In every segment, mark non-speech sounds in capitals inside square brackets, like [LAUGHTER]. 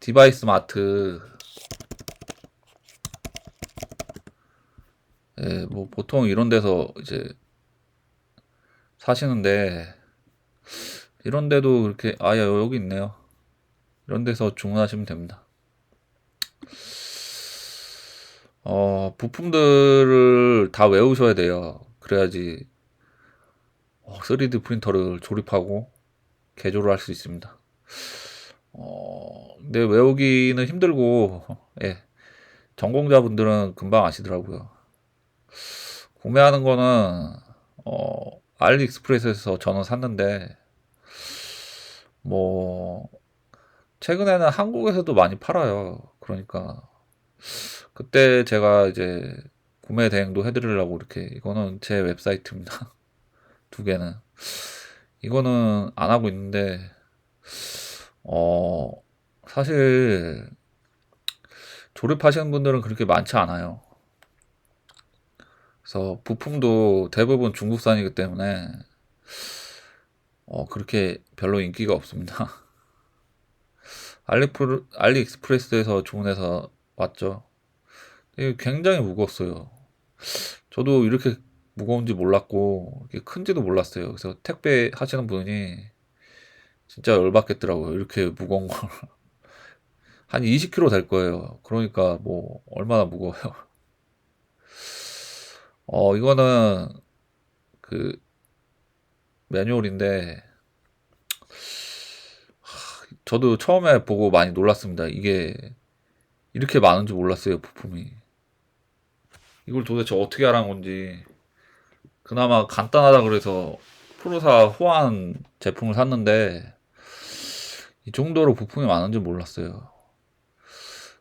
디바이스 마트 예, 뭐 보통 이런 데서 이제 사시는데 이런 데도 이렇게 아야 여기 있네요. 이런 데서 주문하시면 됩니다. 어, 부품들을 다 외우셔야 돼요. 그래야지 어, 3D 프린터를 조립하고 개조를 할 수 있습니다. 어, 근데 외우기는 힘들고, 예. 전공자분들은 금방 아시더라고요. 구매하는 거는, 어, 알리익스프레스에서 저는 샀는데, 뭐, 최근에는 한국에서도 많이 팔아요. 그러니까, 그때 제가 이제 구매 대행도 해드리려고 이렇게, 이거는 제 웹사이트입니다. [LAUGHS] 두 개는. 이거는 안 하고 있는데, 어, 사실, 조립하시는 분들은 그렇게 많지 않아요. 그래서 부품도 대부분 중국산이기 때문에, 어, 그렇게 별로 인기가 없습니다. [LAUGHS] 알리프르, 알리익스프레스에서 주문해서 왔죠. 이게 굉장히 무거웠어요. 저도 이렇게 무거운지 몰랐고, 이게 큰지도 몰랐어요. 그래서 택배 하시는 분이 진짜 열받겠더라고요. 이렇게 무거운 걸. [LAUGHS] 한 20kg 될 거예요. 그러니까 뭐, 얼마나 무거워요. [LAUGHS] 어, 이거는 그 매뉴얼인데, 저도 처음에 보고 많이 놀랐습니다. 이게 이렇게 많은 줄 몰랐어요, 부품이. 이걸 도대체 어떻게 하라는 건지. 그나마 간단하다 그래서 프로사 호환 제품을 샀는데, 이 정도로 부품이 많은 줄 몰랐어요.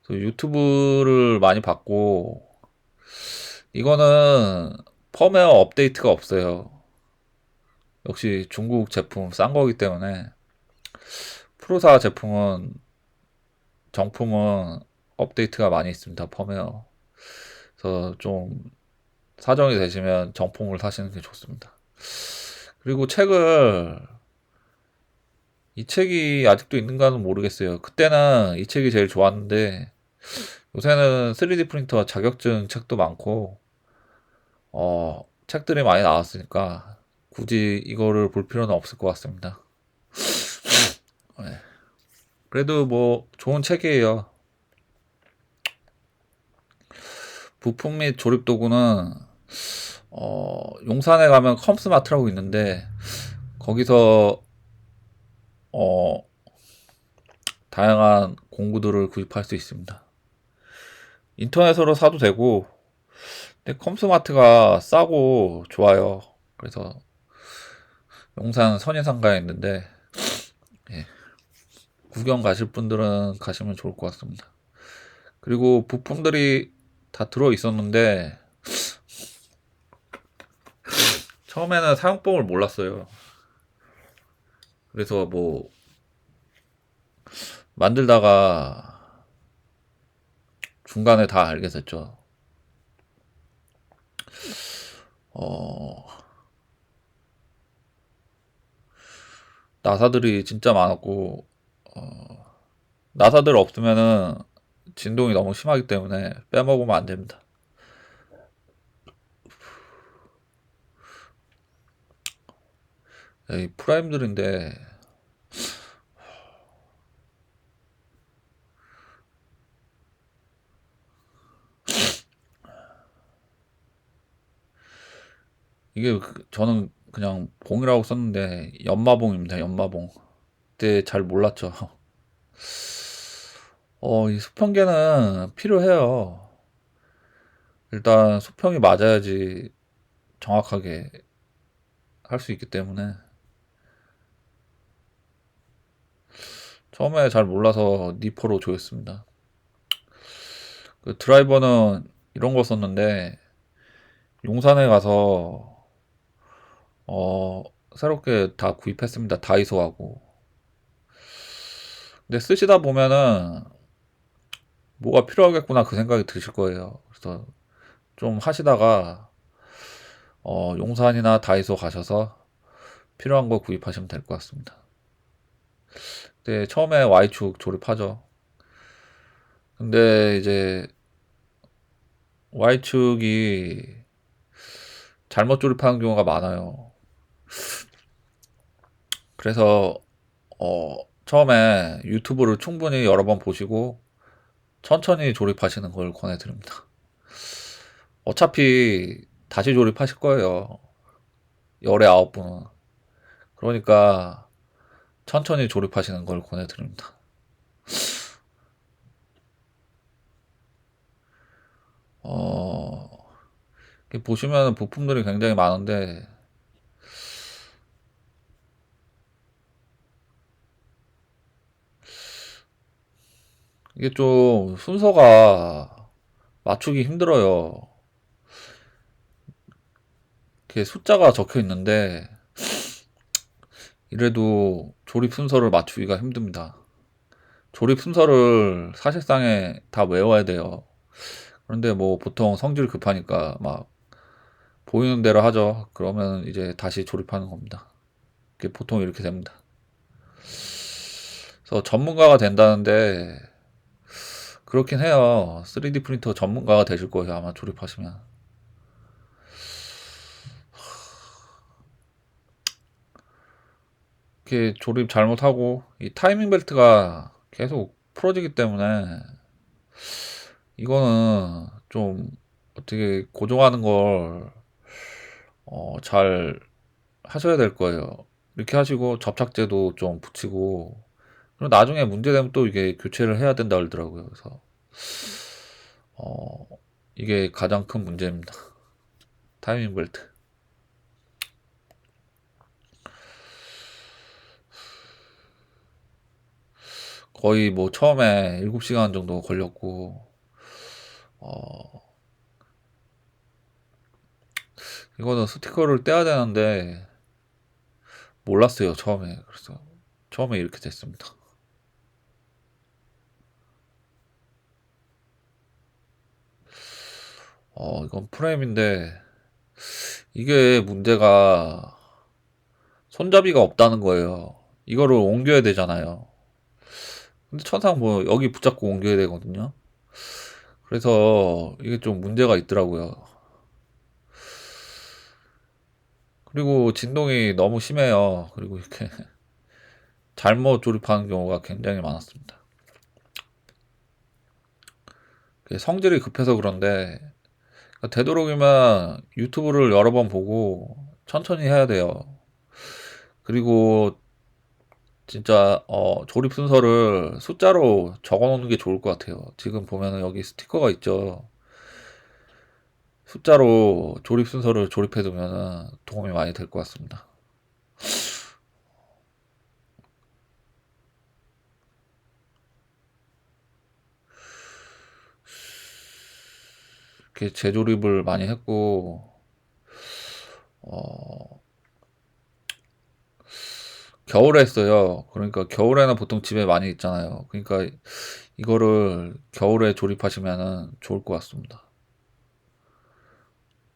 유튜브를 많이 봤고, 이거는 펌웨어 업데이트가 없어요. 역시 중국 제품 싼 거기 때문에 프로사 제품은 정품은 업데이트가 많이 있습니다. 펌웨어. 그래서 좀 사정이 되시면 정품을 사시는 게 좋습니다. 그리고 책을 이 책이 아직도 있는가는 모르겠어요. 그때는 이 책이 제일 좋았는데 요새는 3D 프린터 자격증 책도 많고 어, 책들이 많이 나왔으니까 굳이 이거를 볼 필요는 없을 것 같습니다. 네. 그래도 뭐 좋은 책이에요. 부품 및 조립 도구는 어, 용산에 가면 컴스마트라고 있는데 거기서 어, 다양한 공구들을 구입할 수 있습니다. 인터넷으로 사도 되고 근데 컴스마트가 싸고 좋아요. 그래서 용산 선인상가에 있는데 예. 구경 가실 분들은 가시면 좋을 것 같습니다. 그리고 부품들이 다 들어 있었는데 처음에는 사용법을 몰랐어요. 그래서 뭐 만들다가 중간에 다 알게 됐죠. 어, 나사들이 진짜 많았고, 어, 나사들 없으면은 진동이 너무 심하기 때문에 빼먹으면 안 됩니다. 이 프라임들인데, 이게 그- 저는 그냥 봉이라고 썼는데 연마봉입니다. 연마봉. 그때 잘 몰랐죠. [LAUGHS] 어, 이 수평계는 필요해요. 일단 수평이 맞아야지 정확하게 할 수 있기 때문에 처음에 잘 몰라서 니퍼로 조였습니다. 그 드라이버는 이런 거 썼는데 용산에 가서 어, 새롭게 다 구입했습니다. 다이소하고. 근데 쓰시다 보면은 뭐가 필요하겠구나 그 생각이 드실 거예요. 그래서 좀 하시다가 어, 용산이나 다이소 가셔서 필요한 거 구입하시면 될 것 같습니다. 근데 처음에 Y축 조립하죠. 근데 이제 Y축이 잘못 조립하는 경우가 많아요. 그래서 어, 처음에 유튜브를 충분히 여러 번 보시고 천천히 조립하시는 걸 권해드립니다. 어차피 다시 조립하실 거예요. 열에 아홉 분은. 그러니까 천천히 조립하시는 걸 권해드립니다. 어, 보시면 부품들이 굉장히 많은데, 이게 좀 순서가 맞추기 힘들어요. 이렇게 숫자가 적혀 있는데, 이래도 조립 순서를 맞추기가 힘듭니다. 조립 순서를 사실상에 다 외워야 돼요. 그런데 뭐 보통 성질 급하니까 막 보이는 대로 하죠. 그러면 이제 다시 조립하는 겁니다. 이게 보통 이렇게 됩니다. 그래서 전문가가 된다는데 그렇긴 해요. 3D 프린터 전문가가 되실 거예요. 아마 조립하시면. 이렇게 조립 잘못하고 이 타이밍 벨트가 계속 풀어지기 때문에 이거는 좀 어떻게 고정하는 걸 어, 잘 하셔야 될 거예요. 이렇게 하시고 접착제도 좀 붙이고 그리고 나중에 문제되면 또 이게 교체를 해야 된다 그러더라고요. 그래서 어, 이게 가장 큰 문제입니다. 타이밍 벨트. 거의 뭐 처음에 7시간 정도 걸렸고 어, 이거는 스티커를 떼야 되는데 몰랐어요 처음에 그래서 처음에 이렇게 됐습니다. 어 이건 프레임인데 이게 문제가 손잡이가 없다는 거예요. 이거를 옮겨야 되잖아요. 근데 천상 뭐 여기 붙잡고 옮겨야 되거든요. 그래서 이게 좀 문제가 있더라고요. 그리고 진동이 너무 심해요. 그리고 이렇게 [LAUGHS] 잘못 조립하는 경우가 굉장히 많았습니다. 성질이 급해서 그런데 그러니까 되도록이면 유튜브를 여러 번 보고 천천히 해야 돼요. 그리고 진짜 어, 조립 순서를 숫자로 적어 놓는 게 좋을 것 같아요. 지금 보면은 여기 스티커가 있죠. 숫자로 조립 순서를 조립해 두면 도움이 많이 될 것 같습니다. 이렇게 재조립을 많이 했고 어, 겨울에 했어요. 그러니까 겨울에는 보통 집에 많이 있잖아요. 그러니까 이거를 겨울에 조립하시면 좋을 것 같습니다.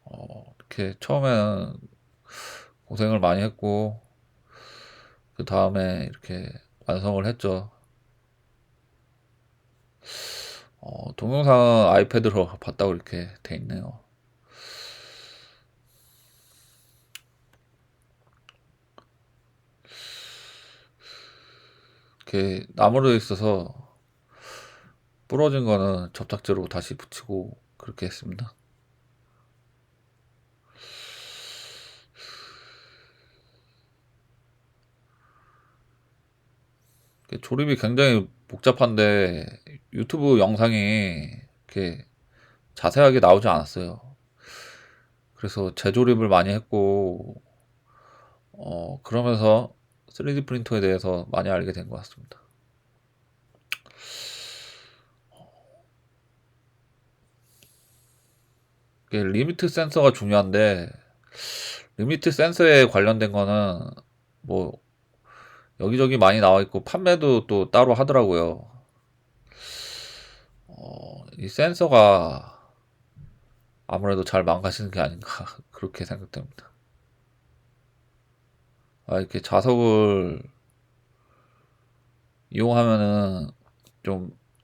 어, 이렇게 처음에는 고생을 많이 했고 그 다음에 이렇게 완성을 했죠. 어, 동영상은 아이패드로 봤다고 이렇게 돼 있네요. 이렇게 나무로 있어서 부러진 거는 접착제로 다시 붙이고 그렇게 했습니다. 조립이 굉장히 복잡한데 유튜브 영상이 이렇게 자세하게 나오지 않았어요. 그래서 재조립을 많이 했고 어 그러면서 3D 프린터에 대해서 많이 알게 된 것 같습니다. 리미트 센서가 중요한데 리미트 센서에 관련된 거는 뭐 여기저기 많이 나와 있고 판매도 또 따로 하더라고요. 어, 이 센서가 아무래도 잘 망가지는 게 아닌가 [LAUGHS] 그렇게 생각됩니다. 아, 이렇게 자석을 이용하면은 좀